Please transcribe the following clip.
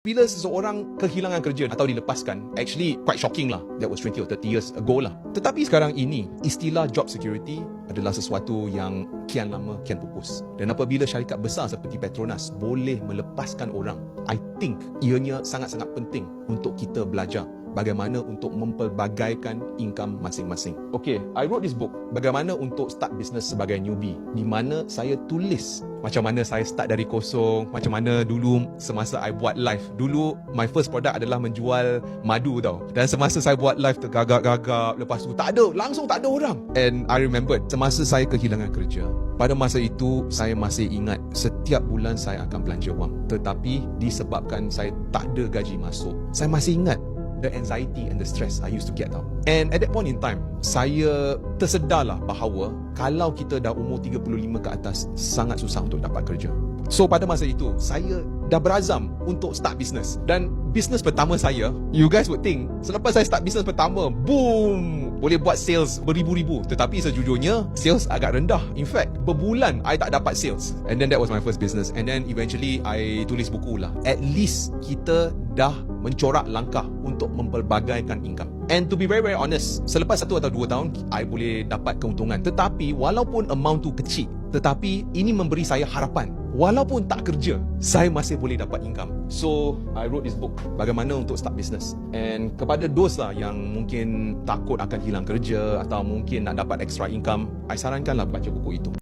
Bila seseorang kehilangan kerja atau dilepaskan, actually quite shocking lah. That was 20 or 30 years ago lah. Tetapi sekarang ini, istilah job security adalah sesuatu yang kian lama, kian pupus. Dan apabila syarikat besar seperti Petronas boleh melepaskan orang, I think ianya sangat-sangat penting untuk kita belajar bagaimana untuk mempelbagaikan income masing-masing. Okay, I wrote this book, bagaimana untuk start business sebagai newbie, di mana saya tulis macam mana saya start dari kosong, macam mana dulu semasa I buat live. Dulu, my first product adalah menjual madu tau. Dan semasa saya buat live tergagap-gagap, lepas tu tak ada, langsung tak ada orang. And I remember, semasa saya kehilangan kerja, pada masa itu, saya masih ingat setiap bulan saya akan belanja wang. Tetapi disebabkan saya tak ada gaji masuk, saya masih ingat the anxiety and the stress I used to get tau. And at that point in time, saya tersedarlah bahawa kalau kita dah umur 35 ke atas, sangat susah untuk dapat kerja. So pada masa itu, saya dah berazam untuk start business. Dan business pertama saya, you guys would think, selepas saya start business pertama, boom, boleh buat sales beribu-ribu. Tetapi sejujurnya, sales agak rendah. In fact, berbulan I tak dapat sales. And then that was my first business. And then eventually, I tulis buku lah. At least kita dah mencorak langkah untuk mempelbagaikan income. And to be very very honest, selepas satu atau dua tahun, I boleh dapat keuntungan. Tetapi walaupun amount tu kecil, tetapi ini memberi saya harapan. Walaupun tak kerja, saya masih boleh dapat income. So, I wrote this book, bagaimana untuk start business. And kepada those lah yang mungkin takut akan hilang kerja atau mungkin nak dapat extra income, I sarankanlah baca buku itu.